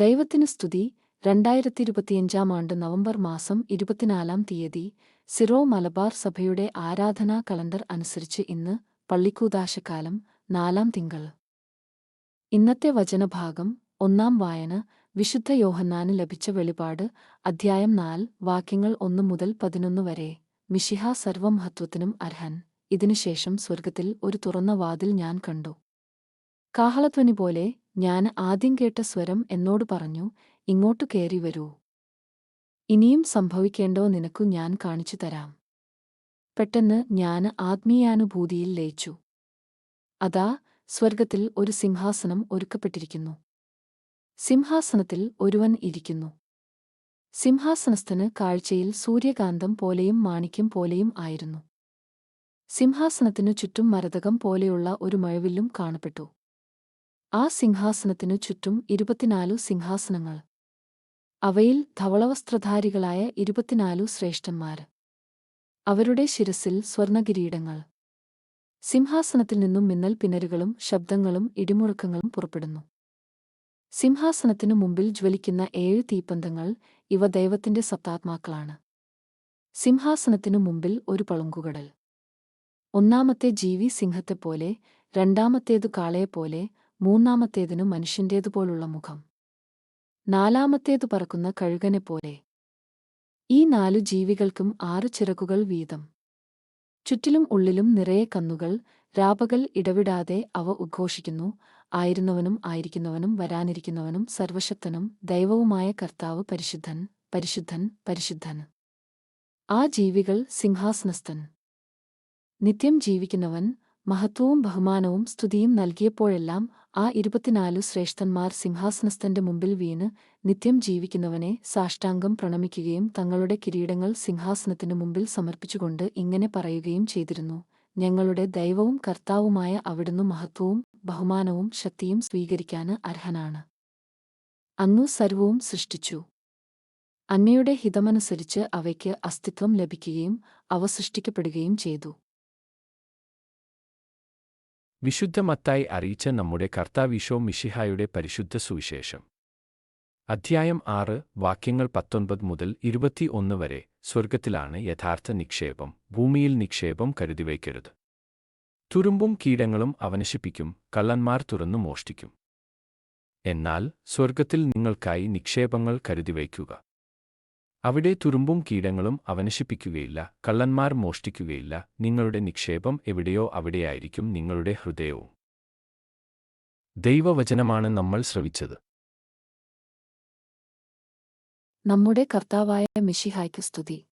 ദൈവത്തിന് സ്തുതി. രണ്ടായിരത്തി ഇരുപത്തിയഞ്ചാം ആണ്ട് നവംബർ മാസം ഇരുപത്തിനാലാം തീയതി സിറോ മലബാർ സഭയുടെ ആരാധനാ കലണ്ടർ അനുസരിച്ച് ഇന്ന് പള്ളിക്കൂദാശക്കാലം നാലാം തിങ്കൾ. ഇന്നത്തെ വചനഭാഗം ഒന്നാം വായന വിശുദ്ധ യോഹന്നാന് ലഭിച്ച വെളിപാട് അധ്യായം നാല് വാക്യങ്ങൾ ഒന്നു മുതൽ പതിനൊന്ന് വരെ. മിഷിഹ സർവമഹത്വത്തിനും അർഹൻ. ഇതിനുശേഷം സ്വർഗത്തിൽ ഒരു തുറന്ന വാതിൽ ഞാൻ കണ്ടു. കാഹളധ്വനി പോലെ ഞാൻ ആദ്യം കേട്ട സ്വരം എന്നോട് പറഞ്ഞു ഇങ്ങോട്ടു കയറി വരൂ. ഇനിയും സംഭവിക്കേണ്ടോ നിനക്കു ഞാൻ കാണിച്ചു തരാം. പെട്ടെന്ന് ഞാൻ ആത്മീയാനുഭൂതിയിൽ ലയിച്ചു. അതാ സ്വർഗത്തിൽ ഒരു സിംഹാസനം ഒരുക്കപ്പെട്ടിരിക്കുന്നു. സിംഹാസനത്തിൽ ഒരുവൻ ഇരിക്കുന്നു. സിംഹാസനസ്ഥന് കാഴ്ചയിൽ സൂര്യകാന്തം പോലെയും മാണിക്യം പോലെയും ആയിരുന്നു. സിംഹാസനത്തിനു ചുറ്റും മരതകം പോലെയുള്ള ഒരു മഴവില്ലും കാണപ്പെട്ടു. ആ സിംഹാസനത്തിനു ചുറ്റും ഇരുപത്തിനാലു സിംഹാസനങ്ങൾ. അവയിൽ ധവളവസ്ത്രധാരികളായ ഇരുപത്തിനാലു ശ്രേഷ്ഠന്മാർ. അവരുടെ ശിരസിൽ സ്വർണകിരീടങ്ങൾ. സിംഹാസനത്തിൽ നിന്നും മിന്നൽ പിന്നലുകളും ശബ്ദങ്ങളും ഇടിമുഴക്കങ്ങളും പുറപ്പെടുന്നു. സിംഹാസനത്തിനു മുമ്പിൽ ജ്വലിക്കുന്ന ഏഴ് തീപ്പന്തങ്ങൾ ഇവ ദൈവത്തിന്റെ സത്താത്മാക്കളാണ് സിംഹാസനത്തിനു മുമ്പിൽ ഒരു പളുങ്കുകടൽ. ഒന്നാമത്തെ ജീവി സിംഹത്തെപ്പോലെ രണ്ടാമത്തേതു കാളയെപ്പോലെ മൂന്നാമത്തേതിനു മനുഷ്യന്റേതുപോലുള്ള മുഖം. നാലാമത്തേതു പറക്കുന്ന കഴുകനെപ്പോലെ ഈ നാലു ജീവികൾക്കും ആറു ചിറകുകൾ വീതം. ചുറ്റിലും ഉള്ളിലും നിറയെ കന്നുകൾ രാപകൽ ഇടവിടാതെ അവ ഉദ്ഘോഷിക്കുന്നു ആയിരുന്നവനും ആയിരിക്കുന്നവനും വരാനിരിക്കുന്നവനും സർവശക്തനും ദൈവവുമായ കർത്താവ് പരിശുദ്ധൻ പരിശുദ്ധൻ പരിശുദ്ധൻ. ആ ജീവികൾ സിംഹാസനസ്ഥൻ. നിത്യം ജീവിക്കുന്നവൻ മഹത്വവും ബഹുമാനവും സ്തുതിയും നൽകിയപ്പോഴെല്ലാം ആ ഇരുപത്തിനാലു ശ്രേഷ്ഠന്മാർ സിംഹാസനസ്ഥന്റെ മുമ്പിൽ വീണ് നിത്യം ജീവിക്കുന്നവനെ സാഷ്ടാംഗം പ്രണമിക്കുകയും തങ്ങളുടെ കിരീടങ്ങൾ സിംഹാസനത്തിനു മുമ്പിൽ സമർപ്പിച്ചുകൊണ്ട് ഇങ്ങനെ പറയുകയും ചെയ്തിരുന്നു. ഞങ്ങളുടെ ദൈവവും കർത്താവുമായ അവിടുന്ന് മഹത്വവും ബഹുമാനവും ശക്തിയും സ്വീകരിക്കാന് അർഹനാണ്. അന്നു സർവവും സൃഷ്ടിച്ചു. അന്നയുടെ ഹിതമനുസരിച്ച് അവയ്ക്ക് അസ്തിത്വം ലഭിക്കുകയും അവ സൃഷ്ടിക്കപ്പെടുകയും ചെയ്തു. വിശുദ്ധ മത്തായി അറിയിച്ച നമ്മുടെ കർത്താവിശോ മിഷിഹായുടെ പരിശുദ്ധ സുവിശേഷം. അധ്യായം ആറ് വാക്യങ്ങൾ പത്തൊൻപത് മുതൽ ഇരുപത്തിയൊന്ന് വരെ സ്വർഗത്തിലാണ് യഥാർത്ഥ നിക്ഷേപം ഭൂമിയിൽ നിക്ഷേപം കരുതിവയ്ക്കരുത്. തുരുമ്പും കീടങ്ങളും അവനശിപ്പിക്കും കള്ളന്മാർ തുറന്നു മോഷ്ടിക്കും. എന്നാൽ സ്വർഗത്തിൽ നിങ്ങൾക്കായി നിക്ഷേപങ്ങൾ കരുതിവയ്ക്കുക. അവിടെ തുരുമ്പും കീടങ്ങളും അവനശിപ്പിക്കുകയില്ല കള്ളന്മാർ മോഷ്ടിക്കുകയില്ല നിങ്ങളുടെ നിക്ഷേപം എവിടെയോ അവിടെയായിരിക്കും നിങ്ങളുടെ ഹൃദയവും. ദൈവവചനമാണ് നമ്മൾ ശ്രവിച്ചത്. നമ്മുടെ കർത്താവായ മിഷിഹായ്ക്ക് സ്തുതി.